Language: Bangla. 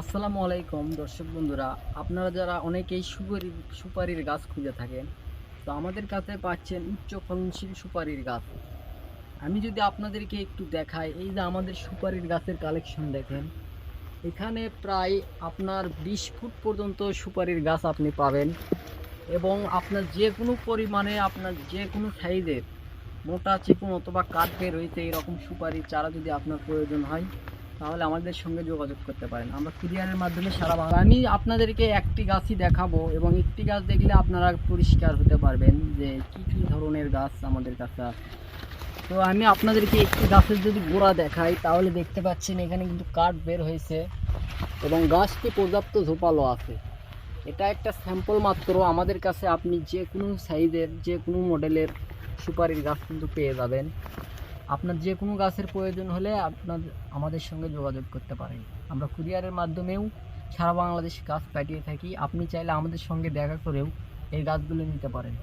আসসালামু আলাইকুম, দর্শক বন্ধুরা। আপনারা যারা অনেকেই সুপারি সুপারির গাছ খুঁজে থাকেন, তো আমাদের কাছে পাচ্ছেন উচ্চ ফলনশীল সুপারির গাছ। আমি যদি আপনাদেরকে একটু দেখাই, এই যে আমাদের সুপারির গাছের কালেকশন দেখেন, এখানে প্রায় আপনার বিশ ফুট পর্যন্ত সুপারির গাছ আপনি পাবেন এবং আপনার যে কোনো পরিমাণে আপনার যে কোনো সাইজের, মোটা, চিকন অথবা কাঠ রয়েছে এরকম সুপারির চারা যদি আপনার প্রয়োজন হয় তাহলে আমাদের সঙ্গে যোগাযোগ করতে পারেন। আমরা কুরিয়ারের মাধ্যমে সারা বাংলা আমি আপনাদেরকে একটি গাছই দেখাবো এবং একটি গাছ দেখলে আপনারা পরিষ্কার হতে পারবেন যে কী কী ধরনের গাছ আমাদের কাছে আছে। তো আমি আপনাদেরকে একটি গাছের যদি গোড়া দেখাই, তাহলে দেখতে পাচ্ছেন এখানে কিন্তু কাঠ বের হয়েছে এবং গাছটি পর্যাপ্ত ঝোপালো আছে। এটা একটা স্যাম্পল মাত্র। আমাদের কাছে আপনি যে কোনো সাইজের, যে কোনো মডেলের সুপারির গাছ কিন্তু পেয়ে যাবেন। আপনার যে কোনো গাছের প্রয়োজন হলে আপনার, আমাদের সঙ্গে যোগাযোগ করতে পারেন। আমরা কুরিয়ারের মাধ্যমেও সারা বাংলাদেশ গাছ পাঠিয়ে থাকি। আপনি চাইলে আমাদের সঙ্গে দেখা করেও এই গাছগুলো নিতে পারেন।